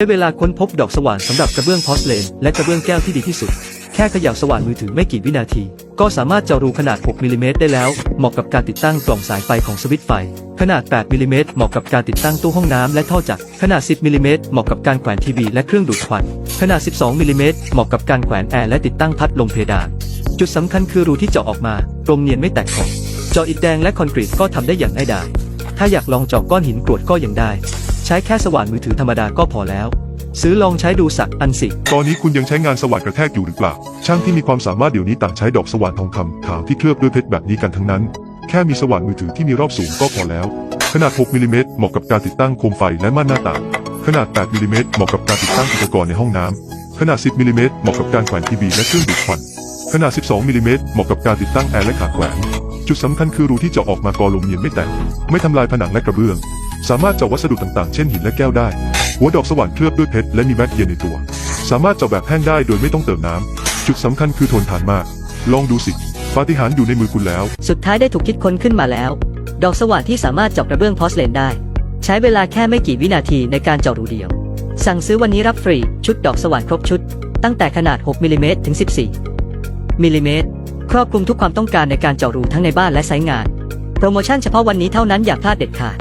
ใช้เวลาค้นพบดอกสว่านสำหรับกระเบื้องพอสเลนและกระเบื้องแก้วที่ดีที่สุด แค่เขย่าสว่านมือถือไม่กี่วินาที ก็สามารถเจาะรูขนาด 6มิลลิเมตรได้แล้ว เหมาะกับการติดตั้งกล่องสายไฟของสวิตช์ไฟ ขนาด 8มิลลิเมตรเหมาะกับการติดตั้งตู้ห้องน้ำและท่อจักร ขนาด 10มิลลิเมตรเหมาะกับการแขวนทีวีและเครื่องดูดควัน ขนาด 12มิลลิเมตรเหมาะกับการแขวนแอร์และติดตั้งพัดลมเพดาน จุดสำคัญคือรูที่เจาะออกมาตรงเนียนไม่แตกขอบเจาะอิฐแดงและคอนกรีตก็ทำได้อย่างง่ายดายถ้าอยากลองเจาะก้อนหินกรวดก็ยังได้ ช้แค่สว่านมือถือธรรมดาก็พอแล้ว ซื้อลองใช้ดูสักอันสิ ตอนนี้คุณยังใช้งานสว่านกระแทกอยู่หรือเปล่า ช่างที่มีความสามารถเดี๋ยวนี้ต่างใช้ดอกสว่านทองคำขาวที่เคลือบด้วยเพชรแบบนี้กันทั้งนั้น แค่มีสว่านมือถือที่มีรอบสูงก็พอแล้ว ขนาด 6มิลลิเมตรเหมาะกับการติดตั้งโคมไฟและม่านหน้าต่าง ขนาด 8มิลลิเมตรเหมาะกับการติดตั้งอุปกรณ์ในห้องน้ำขนาด 10มิลลิเมตรเหมาะกับการแขวนทีวีและเครื่องดูดควัน ขนาด 12มิลลิเมตรเหมาะกับการติดตั้งแอร์และขาแขวนจุดสำคัญคือรูที่เจาะออกมากอลมเนียนไม่แตกไม่ทำลายผนังและกระเบื้อง สามารถเจาะวัสดุต่างๆ เช่นหินและแก้วได้ หัวดอกสว่านเคลือบด้วยเพชรและมีแมกเย็นในตัว สามารถเจาะแบบแห้งได้โดยไม่ต้องเติมน้ำจุดสำคัญคือทนทานมาก ลองดูสิปาฏิหาริย์อยู่ในมือคุณแล้ว สุดท้ายได้ถูกคิดค้นขึ้นมาแล้ว ดอกสว่านที่สามารถเจาะกระเบื้องพอสเลนได้ ใช้เวลาแค่ไม่กี่วินาทีในการเจาะรูเดียว สั่งซื้อวันนี้รับฟรีชุดดอกสว่านครบชุด ตั้งแต่ขนาด 6มิลลิเมตรถึง 14มิลลิเมตรครอบคลุมทุกความต้องการในการเจาะรูทั้งในบ้านและไซต์งาน โปรโมชั่นเฉพาะวันนี้เท่านั้นอย่าพลาดเด็ดขาด